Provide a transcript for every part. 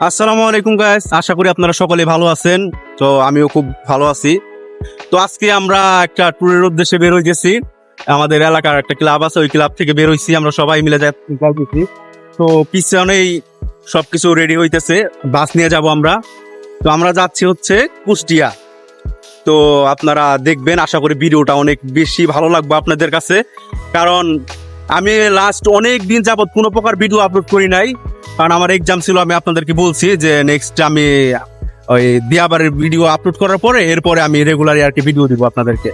আসসালামু আলাইকুম গাইস আশা করি আপনারা সকলে ভালো আছেন। তো আমিও খুব ভালো আছি। তো আজকে আমরা একটা ট্যুরের উদ্দেশ্যে বের হইতেছি। আমাদের এলাকার একটা ক্লাব আছে, ওই ক্লাব থেকে বের হইছি। আমরা সবাই মিলে যা- যাইতেছি। তো পিছনেই সবকিছু রেডি হইতেছে। বাস নিয়ে যাব আমরা। তো আমরা যাচ্ছি হচ্ছে কুষ্টিয়া। তো আপনারা দেখবেন, আশা করি ভিডিওটা অনেক বেশি ভালো লাগবে আপনাদের কাছে। কারণ আমি লাস্ট অনেক দিন যাবৎ কোনো প্রকার ভিডিও আপলোড করি নাই। কারণ আমার এক্সাম ছিল, আমি আপনাদেরকে বলছি যে নেক্সট আমি ওই দিয়াবারের ভিডিও আপলোড করার পরে এরপরে আমি রেগুলারই আর কি ভিডিও দিব আপনাদেরকে।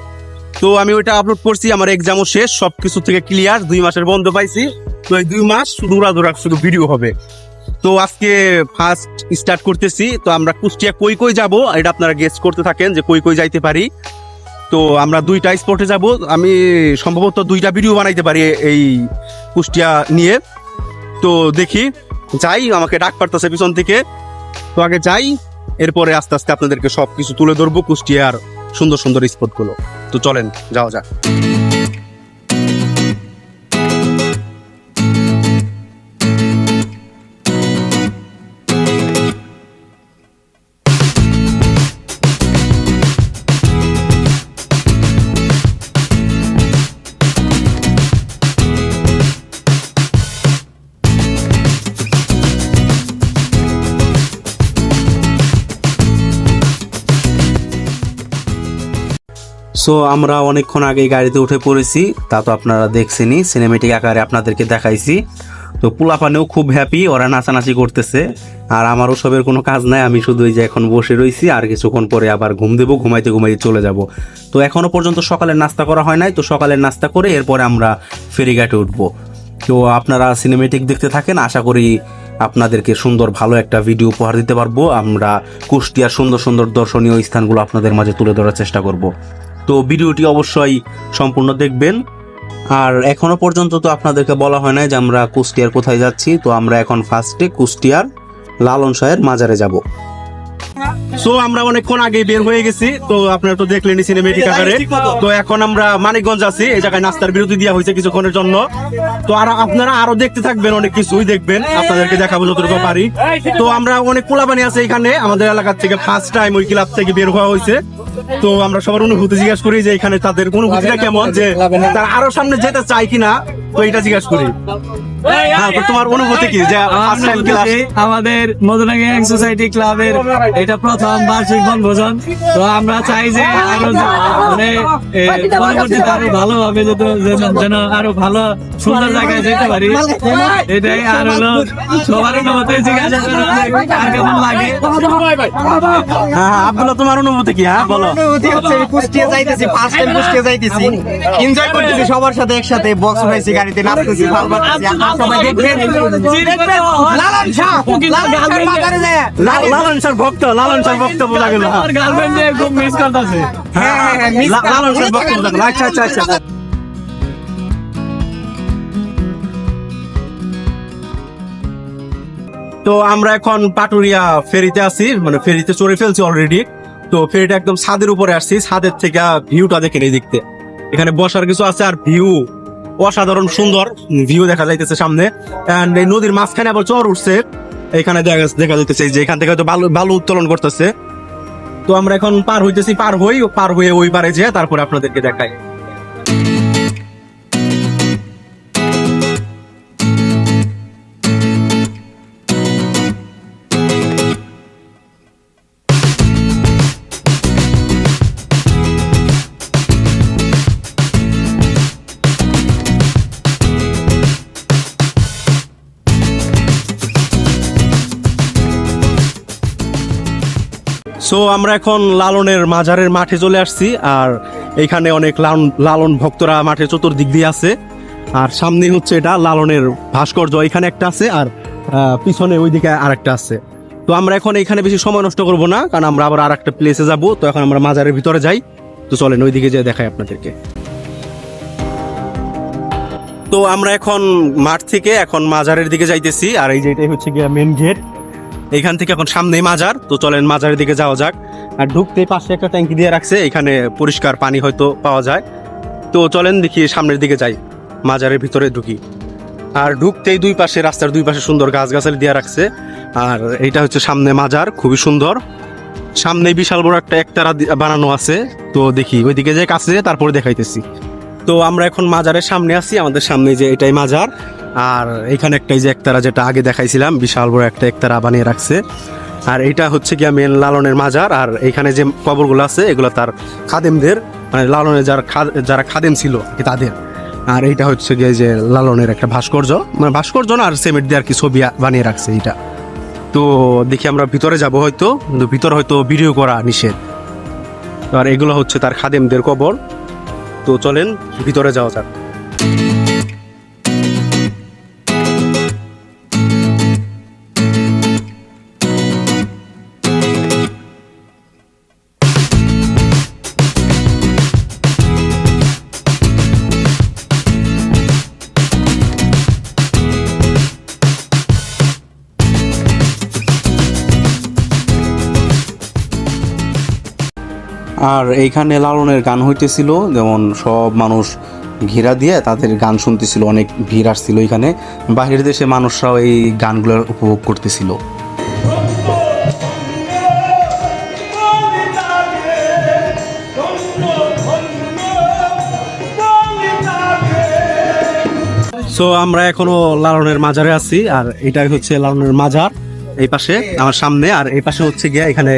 তো আমি ওইটা আপলোড করছি, আমার এক্সামও শেষ, সবকিছু থেকে ক্লিয়ার দুই মাসের বন্ধ পাইছি। তো এই দুই মাস শুধু উড়াধুরা শুধু ভিডিও হবে। তো আজকে ফার্স্ট স্টার্ট করতেছি, তো আমরা কুষ্টিয়া কই কই যাব, এটা আপনারা গেস্ট করতে থাকেন যে কই কই যাইতে পারি। তো আমরা দুইটা স্পটে যাব। আমি সম্ভবত দুইটা ভিডিও বানাইতে পারি এই কুষ্টিয়া নিয়ে। তো দেখি, যাই, আমাকে ডাক পারতেছে পিছন থেকে। তো আগে যাই, এরপরে আস্তে আস্তে আপনাদেরকে সব কিছু তুলে ধরবো কুষ্টিয়ার সুন্দর সুন্দর স্পটগুলো তো চলেন, যাওয়া যাক। সো আমরা অনেকক্ষণ আগে গাড়িতে উঠে পড়েছি। তা তো আপনারা দেখছেনই সিনেমেটিক আকারে আপনাদেরকে দেখাইছি। তো পোলাপানেও খুব হ্যাপি ওরা নাচানাচি করতেছে। আর আমারও সবের কোনো কাজ নাই, আমি শুধু এই যে এখন বসে রয়েছি আর কিছুক্ষণ পরে আবার ঘুম দেবো, ঘুমাইতে ঘুমাইতে চলে যাব। তো এখনও পর্যন্ত সকালের নাস্তা করা হয় নাই, তো সকালের নাস্তা করে এরপরে আমরা ফেরিঘাটে উঠবো। তো আপনারা সিনেমেটিক দেখতে থাকেন, আশা করি আপনাদেরকে সুন্দর ভালো একটা ভিডিও উপহার দিতে পারব। আমরা কুষ্টিয়ার সুন্দর সুন্দর দর্শনীয় স্থানগুলো আপনাদের মাঝে তুলে ধরার চেষ্টা করব। তো ভিডিওটি অবশ্যই সম্পূর্ণ দেখবেন। আর এখনও পর্যন্ত তো আপনাদেরকে বলা হয় না যে আমরা কুষ্টিয়ার কোথায় যাচ্ছি, তো আমরা এখন ফার্স্টে কুষ্টিয়ার লালন শাহের মাজারে যাব। সো আমরা অনেকক্ষণ আগে বের হয়ে গেছি। তো আপনারা তো দেখলেন সিনেমেটিক আকারে তো এখন আমরা মানিকগঞ্জ আছি। এই জায়গায় নাস্তার বিরতি দেওয়া হয়েছে কিছুক্ষণের জন্য। তো আর আপনারা আরও দেখতে থাকবেন অনেক কিছুই দেখবেন। আপনাদেরকে দেখাবো যতটুকু পারি। তো আমরা অনেক কোলাবানি আছে এখানে। আমাদের এলাকার থেকে ফার্স্ট টাইম ওই ক্লাব থেকে বের হওয়া হয়েছে। তো আমরা সবার অনুভূতি জিজ্ঞাসা করি যে এখানে তাদের অনুভূতিটা কেমন? যে তারা আরও সামনে যেতে চায় কিনা তো এটা জিজ্ঞাসা করি। তোমার অনুভূতি কি? যে ফার্স্ট টাইম ক্লাস আমাদের মদনা গ্যাং সোসাইটি ক্লাবের এটা প্রথম বার্ষিক বনভোজন। তো আমরা চাই যে আরও মানে পরবর্তীতে আরও ভালো হবে যেন আরও ভালো সুন্দর জায়গায় যেতে পারি। এটাই আর হলো সবার অনুমতি জিজ্ঞাসা করা যে কেমন লাগে। হ্যাঁ হ্যাঁ, আব্দুল্লাহ তোমার অনুভূতি কি? হ্যাঁ বলো। অনুভূতি হচ্ছে কুষ্টিয়া যাইতেছি ফার্স্ট টাইম কুষ্টিয়া যাইতেছি। এনজয় করতেছি সবার সাথে একসাথে বক্স হয়েছে গাড়িতে নাচতেছি ভালো লাগতেছে আপনারা সবাই দেখবেন। লালন শাহ শাহ ভক্ত লালন স্যার ভক্ত বোঝা গেল। হ্যাঁ। গার্লফ্রেন্ড খুব মিস করতেছে। হ্যাঁ হ্যাঁ লালন স্যার ভক্ত আচ্ছা আচ্ছা আচ্ছা। তো আমরা এখন পাটুরিয়া ফেরিতে আছি মানে ফেরিতে চড়ে ফেলছি অলরেডি তো ফেরিটা একদম ছাদের উপরে আসছি ছাদের থেকে ভিউটা দেখেন এই দেখতে এখানে বসার কিছু আছে আর ভিউ অসাধারণ সুন্দর ভিউ দেখা যাইতেছে সামনে। এন্ড এই নদীর মাঝখানে আবার চর উঠছে। এখানে দেখা দেখা যাইতেছে যে এখান থেকে হয়তো বালু বালু উত্তোলন করতেছে। তো আমরা এখন পার হইতেছি, পার হই পার হয়ে ওই পারে যে তারপরে আপনাদেরকে দেখাই। সো আমরা এখন লালনের মাজারের মাঠে চলে আসছি, আর এখানে অনেক লালন লালন ভক্তরা মাঠে চতুর্দিক দিয়ে আছে। আর সামনে হচ্ছে এটা লালনের ভাস্কর্য, এখানে একটা আছে, আর পিছনে ওইদিকে আরেকটা আছে। তো আমরা এখন এখানে বেশি সময় নষ্ট করব না, কারণ আমরা আবার আর একটা প্লেসে যাব, তো এখন আমরা মাজারের ভিতরে যাই। তো চলেন, ওইদিকে যেয়ে দেখাই আপনাদেরকে। তো আমরা এখন মাঠ থেকে এখন মাজারের দিকে যাইতেছি, আর এই যে এটাই হচ্ছে গিয়া মেন গেট এখান থেকে এখন সামনেই মাজার, তো চলেন মাজারের দিকে যাওয়া যাক। আর ঢুকতেই পাশে একটা ট্যাঙ্কি দিয়ে রাখছে, এখানে পরিষ্কার পানি হয়তো পাওয়া যায়। তো চলেন দেখি সামনের দিকে যাই, মাজারের ভিতরে ঢুকি। আর ঢুকতেই দুই পাশে, রাস্তার দুই পাশে সুন্দর গাছগাছালি দিয়ে রাখছে। আর এইটা হচ্ছে সামনে মাজার, খুবই সুন্দর। সামনে বিশাল বড় একটা একতারা বানানো আছে। তো দেখি, ওইদিকে যে কাছে তারপরে দেখাইতেছি। তো আমরা এখন মাজারের সামনে আছি, আমাদের সামনে যে এটাই মাজার। আর এখানে একটা এই যে একতারা যেটা আগে দেখাইছিলাম, বিশাল বড় একটা একতারা বানিয়ে রাখছে। আর এটা হচ্ছে গিয়া মেন লালনের মাজার, আর এখানে যে কবরগুলো আছে, এগুলো তার খাদেমদের মানে লালনের যারা যারা খাদেম ছিল তাদের। আর এইটা হচ্ছে গিয়ে যে লালনের একটা ভাস্কর্য মানে ভাস্কর্য না, আর সিমেন্ট দিয়ে আর কি ছবি বানিয়ে রাখছে এটা তো দেখি আমরা ভিতরে যাব হয়তো, কিন্তু ভিতরে হয়তো ভিডিও করা নিষেধ। আর এগুলো হচ্ছে তার খাদেমদের কবর। তো চলেন ভিতরে যাওয়া যাক। আর এইখানে লালনের গান হইতেছিল, যেমন সব মানুষ ঘেরা দিয়ে তাদের গান শুনতেছিল, অনেক ভিড় আসছিল এখানে। বাহিরের দেশে মানুষরাও এই গানগুলো উপভোগ করতেছিল। সো আমরা এখনও লালনের মাজারে আছি, আর এটাই হচ্ছে লালনের মাজার এই পাশে, আমার সামনে। আর এই পাশে হচ্ছে গিয়া এখানে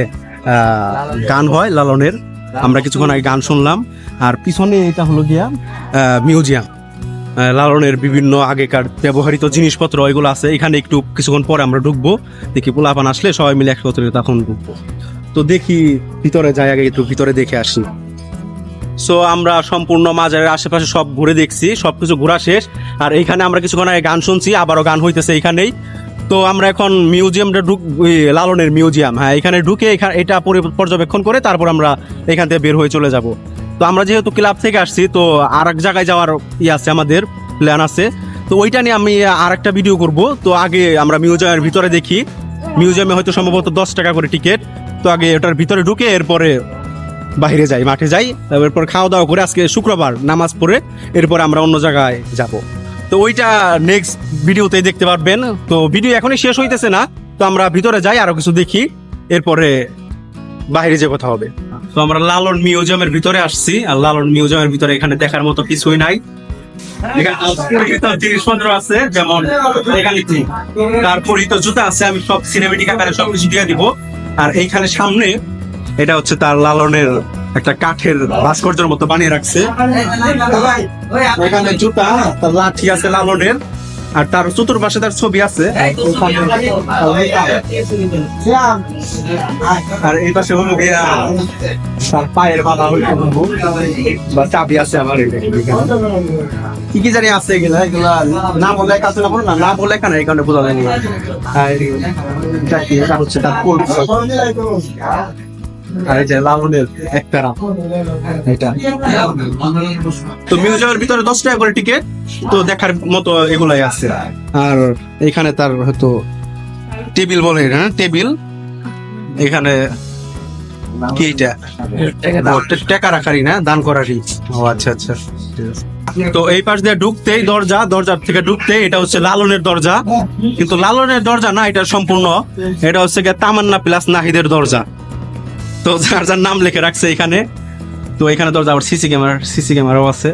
গান হয় লালনের। আমরা কিছুক্ষণ আগে গান শুনলাম, আর পিছনে এটা হলো গিয়া মিউজিয়াম। লালনের বিভিন্ন আগেকার ব্যবহৃত জিনিসপত্র, এগুলো আছে। এখানে একটু কিছুক্ষণ পরে আমরা ঢুকবো। দেখি পোলাপান আসলে সবাই মিলে একসাথে তখন ঢুকবো। তো দেখি ভিতরে যাই, আগে একটু ভিতরে দেখে আসি। সো আমরা সম্পূর্ণ মাজারের আশেপাশে সব ঘুরে দেখছি, সবকিছু ঘোরা শেষ। আর এইখানে আমরা কিছুক্ষণ আগে গান শুনছি, আবারও গান হইতেছে এইখানেই তো আমরা এখন মিউজিয়ামটা ঢুক লালনের মিউজিয়াম। হ্যাঁ এখানে ঢুকে এখানে এটা পরি- পর্যবেক্ষণ করে তারপর আমরা এখান থেকে বের হয়ে চলে যাব। তো আমরা যেহেতু ক্লাব থেকে আসছি, তো আর এক জায়গায় যাওয়ার ই আছে আমাদের প্ল্যান আছে। তো ওইটা নিয়ে আমি আর একটা ভিডিও করব। তো আগে আমরা মিউজিয়ামের ভিতরে দেখি। মিউজিয়ামে হয়তো সম্ভবত দশ টাকা করে টিকিট তো আগে ওটার ভিতরে ঢুকে এরপরে বাইরে যাই, মাঠে যাই। এরপর খাওয়া দাওয়া করে আজকে শুক্রবার নামাজ পড়ে এরপর আমরা অন্য জায়গায় যাব। তো ওইটা নেক্সট ভিডিওতে দেখতে পারবেন। তো ভিডিও এখনই শেষ হইতেছে না, তো আমরা ভিতরে যাই, আরও কিছু দেখি, এরপরে বাইরে যে কথা হবে। তো আমরা লালন মিউজিয়ামের ভিতরে আসছি, আর লালন মিউজিয়ামের ভিতরে এখানে দেখার মতো কিছুই নাই। জিনিসপত্র আছে, যেমন জুতা আছে, আমি সব দিব। আর এইখানে সামনে, এটা হচ্ছে তার লালনের একটা কাঠের ভাস্কর্যের মতো বানিয়ে রাখছে। এখানে জুতা, তার লাঠি আছে লালনের, আর তার চতুর্পাশে তার ছবি আছে। আর এই পাশে হলো গিয়া তার পায়ের বাধা বা চাবি আছে আমার কি কি জানি আছে এগুলা এগুলা না বলে লেখা আছে না বলো না না বলে লেখা না এই কারণে বোঝা যায়নি আর হচ্ছে তার আর এই যে একটা রাত এটা। তো আর এখানে তার হয়তো টেবিল বলে হ্যাঁ টেবিল। এখানে কি রাখারই না, দান করারই। ও আচ্ছা আচ্ছা। তো এই পাশ দিয়ে ঢুকতেই দরজা, দরজার থেকে ঢুকতেই এটা হচ্ছে লালনের দরজা। কিন্তু লালনের দরজা না, এটা সম্পূর্ণ। এটা হচ্ছে তামান্না প্লাস নাহিদের দরজা। তো যার যার নাম লিখে রাখছে এখানে। তো এখানে দরজা আবার সিসি ক্যামেরা সিসি ক্যামেরাও আছে।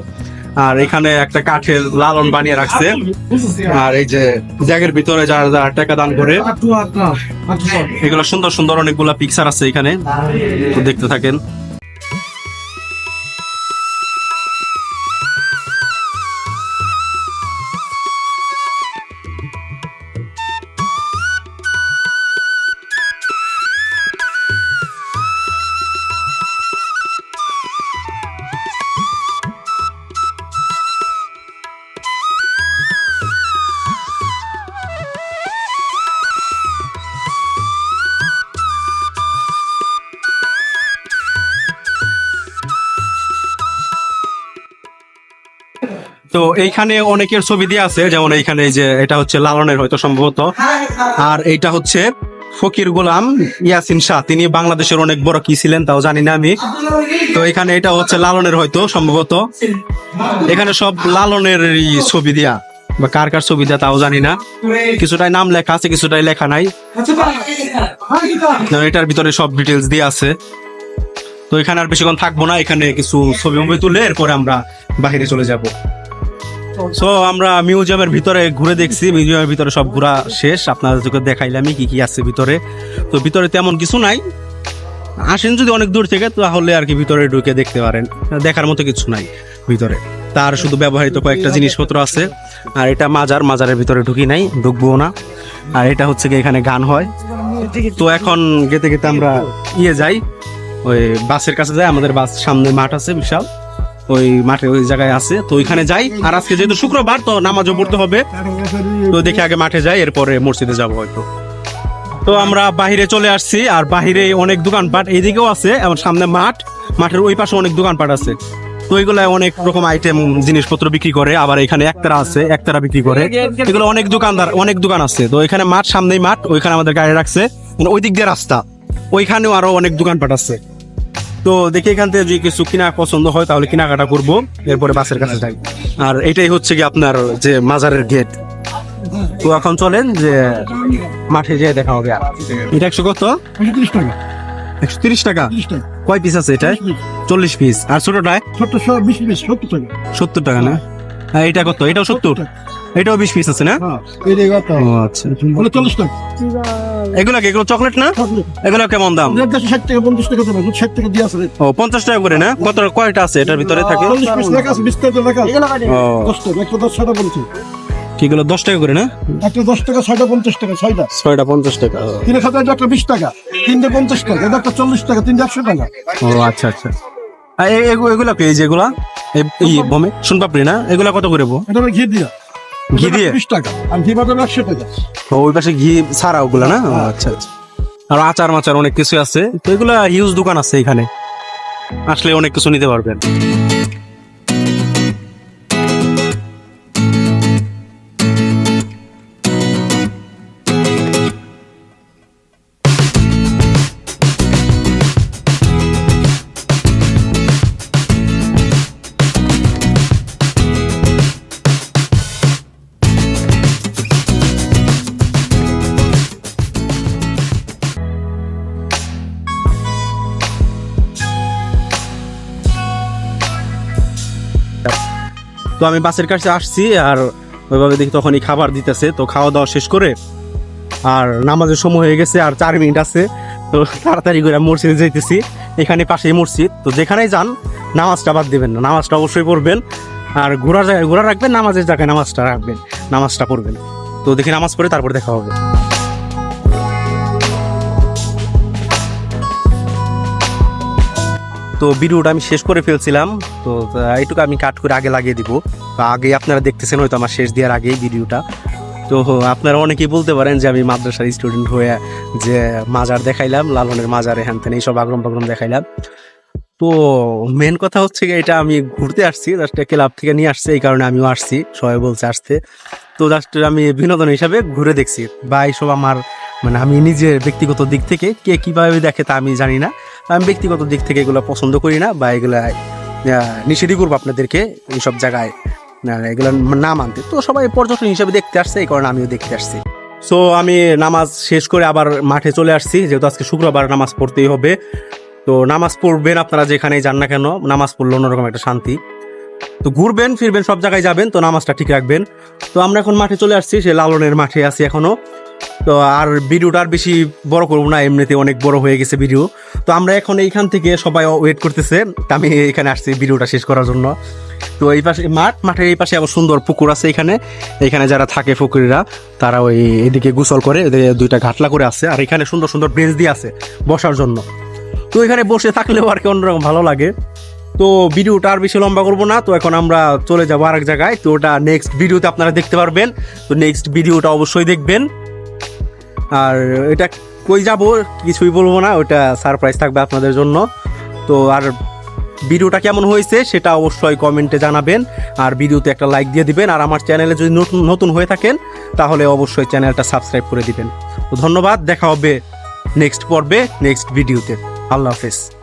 আর এখানে একটা কাঠের লালন বানিয়ে রাখছে। আর এই যে জায়গার ভিতরে যার যার টাকা দান করে। এগুলো সুন্দর সুন্দর অনেকগুলা পিকচার আছে এখানে। তো দেখতে থাকেন। তো এইখানে অনেকের ছবি দিয়ে আছে, যেমন এইখানে এই যে এটা হচ্ছে লালনের হয়তো সম্ভবত। আর এইটা হচ্ছে ফকির গোলাম ইয়াসিন শাহ। তিনি বাংলাদেশের অনেক বড় কি ছিলেন তাও জানি না আমি। তো এখানে এটা হচ্ছে লালনের হয়তো সম্ভবত। এখানে সব লালনের ছবি দিয়া, বা কার কার সুবিধা তাও জানি না। কিছুটাই নাম লেখা আছে, কিছুটাই লেখা নাই। এটার ভিতরে সব ডিটেলস দিয়ে আছে। তো এখানে আর বেশিক্ষণ থাকব না, এখানে কিছু ছবি মুভি তুলে এরপরে আমরা বাহিরে চলে যাব। সো আমরা মিউজিয়ামের ভিতরে ঘুরে দেখছি। মিউজিয়ামের ভিতরে সব ঘোরা শেষ। আপনাদেরকে দেখাইলামই কি কি আছে ভিতরে। তো ভিতরে তেমন কিছু নাই। আসেন যদি অনেক দূর থেকে, তাহলে আর কি ভিতরে ঢুকে দেখতে পারেন। দেখার মতো কিছু নাই ভিতরে। তার শুধু ব্যবহৃত কয়েকটা জিনিসপত্র আছে। আর এটা মাজার। মাজারের ভিতরে ঢুকি নাই, ঢুকবো না। আর এটা হচ্ছে কি এখানে গান হয়। তো এখন গেতে গেতে আমরা ইয়ে যাই। ওই বাসের কাছে যাই। আমাদের বাস সামনে মাঠ আছে বিশাল। ওই মাঠে ওই জায়গায় আছে, তো ওইখানে যাই। আর আজকে যেহেতু শুক্রবার, তো নামাজও পড়তে হবে। তো দেখি আগে মাঠে যাই, এরপরে মসজিদে যাব হয়তো। তো আমরা বাহিরে চলে আসছি, আর বাহিরে অনেক দোকানপাট এইদিকেও আছে, এবং সামনে মাঠ। মাঠের ওই পাশে অনেক দোকানপাট আছে। তো এগুলো অনেক রকম আইটেম জিনিসপত্র বিক্রি করে, আবার এখানে একতারা আছে, একতারা বিক্রি করে। এগুলো অনেক দোকানদার, অনেক দোকান আছে। তো এখানে মাঠ, সামনেই মাঠ, ওইখানে আমাদের গাড়ি রাখছে। মানে ওই দিক দিয়ে রাস্তা। ওইখানেও আরও অনেক দোকানপাট আছে। তো দেখি এখান থেকে যদি কিছু কিনা পছন্দ হয় তাহলে কেনাকাটা করব। এরপরে বাসের কাছে যাই। আর এটাই হচ্ছে কি আপনার যে মাজারের গেট তো এখন চলেন যে মাঠে যেয়ে দেখা হবে আর। এটা একশো কত? একশো তিরিশ টাকা। কয় পিস আছে এটা? চল্লিশ পিস আর ছোটটায়? বিশ পিস সত্তর টাকা। সত্তর টাকা না? হ্যাঁ এটা কত? এটাও সত্তর? এটাও বিশ পিস আছে না? হ্যাঁ কত? আচ্ছা চল্লিশ টাকা। এগুলা কি এগুলো চকলেট না? এগুলো কেমন দাম? ষাট টাকা পঞ্চাশ টাকা দেবে ষাট টাকা দিয়ে আছে। ও পঞ্চাশ টাকা করে না? কত কয়টা আছে এটার ভিতরে থাকে? ও। দশ টাকা করে না? একটা দশ টাকা ছয়টা পঞ্চাশ টাকা ছয়টা। ছয়টা পঞ্চাশ টাকা তিন এটা একটা বিশ টাকা তিনটে পঞ্চাশ টাকা এটা একটা চল্লিশ টাকা তিনটে একশো টাকা। ও আচ্ছা আচ্ছা। আর এ- এগু- এগুলা কি এই যেগুলা এই- এই বমে? শুনপাপড়ি না? এগুলা কত করে এটা ঘি দিয়া। ঘি দিয়ে? বিশ টাকা। আর ঘি বাটার একশো টাকা। ওই পাশে ঘি ছাড়া ওগুলা না? আচ্ছা আচ্ছা। আর আচার মাচার অনেক কিছু আছে। তো এগুলা হিউজ দোকান আছে এখানে। আসলে অনেক কিছু নিতে পারবেন। তো আমি বাসের কাছে আসছি আর ওইভাবে দেখি তখনই খাবার দিতেছে। তো খাওয়া দাওয়া শেষ করে আর নামাজের সময় হয়ে গেছে আর চার মিনিট আছে। তো তাড়াতাড়ি করে মসজিদে যাইতেছি। এখানে পাশেই মসজিদ। তো যেখানেই যান, নামাজটা বাদ দিবেন না। নামাজটা অবশ্যই পড়বেন। আর ঘোরার জায়গায়, ঘোরা রাখবেন, নামাজের জায়গায় নামাজটা রাখবেন, নামাজটা পড়বেন। তো দেখি নামাজ পড়ে তারপর দেখা হবে। তো ভিডিওটা আমি শেষ করে ফেলছিলাম। তো এইটুকু আমি কাট করে আগে লাগিয়ে দিব। আগে আপনারা দেখতেছেন হয়তো আমার শেষ দেওয়ার আগেই ভিডিওটা। তো আপনারা অনেকেই বলতে পারেন যে আমি মাদ্রাসার স্টুডেন্ট হয়ে যে মাজার দেখাইলাম, লালনের মাজারে হ্যান ত্যান এইসব আগ্রম বাগ্রম দেখাইলাম। তো মেন কথা হচ্ছে এটা আমি ঘুরতে আসছি জাস্ট ক্লাব থেকে নিয়ে আসছে, এই কারণে আমিও আসছি, সবাই বলছে আসতে। তো জাস্ট আমি বিনোদন হিসাবে ঘুরে দেখছি, বা এইসব আমার মানে আমি নিজের ব্যক্তিগত দিক থেকে কে কীভাবে দেখে তা আমি জানি না। আমি ব্যক্তিগত দিক থেকে এগুলো পছন্দ করি না বা এগুলা নিষেধই করব আপনাদেরকে এইসব জায়গায় এগুলো না মানতে তো সবাই পর্যটন হিসেবে দেখতে আসছে, এই কারণে আমিও দেখতে আসছি। সো আমি নামাজ শেষ করে আবার মাঠে চলে আসছি, যেহেতু আজকে শুক্রবার নামাজ পড়তেই হবে। তো নামাজ পড়বেন আপনারা যেখানেই যান না কেন, নামাজ পড়লে অন্যরকম একটা শান্তি। তো ঘুরবেন, ফিরবেন, সব জায়গায় যাবেন, তো নামাজটা ঠিক রাখবেন। তো আমরা এখন মাঠে চলে আসছি, সে লালনের মাঠে আছি এখনও। তো আর ভিডিওটা আর বেশি বড় করব না, এমনিতে অনেক বড় হয়ে গেছে ভিডিও। তো আমরা এখন এইখান থেকে সবাই ওয়েট করতেছে আমি এখানে আসছি ভিডিওটা শেষ করার জন্য। তো এই পাশে মাঠ, মাঠের এই পাশে আবার সুন্দর পুকুর আছে এখানে। এখানে যারা থাকে পুকুরিরা তারা ওই এদিকে গোসল করে দুইটা ঘাটলা করে আছে, আর এখানে সুন্দর সুন্দর বেঞ্চ দিয়ে আছে বসার জন্য। তো এখানে বসে থাকলেও আর কি অন্যরকম ভালো লাগে। তো ভিডিওটা আর বেশি লম্বা করব না, তো এখন আমরা চলে যাব আরেক জায়গায়। তো ওটা নেক্সট ভিডিওতে আপনারা দেখতে পারবেন। তো নেক্সট ভিডিওটা অবশ্যই দেখবেন। আর এটা কই যাব, কিছুই বলব না, ওটা সারপ্রাইজ থাকবে আপনাদের জন্য। তো আর ভিডিওটা কেমন হয়েছে সেটা অবশ্যই কমেন্টে জানাবেন, আর ভিডিওতে একটা লাইক দিয়ে দিবেন, আর আমার চ্যানেলে যদি নতুন নতুন হয়ে থাকেন, তাহলে অবশ্যই চ্যানেলটা সাবস্ক্রাইব করে দিবেন। তো ধন্যবাদ, দেখা হবে নেক্সট পর্বে নেক্সট ভিডিওতে আল্লাহ হাফেজ।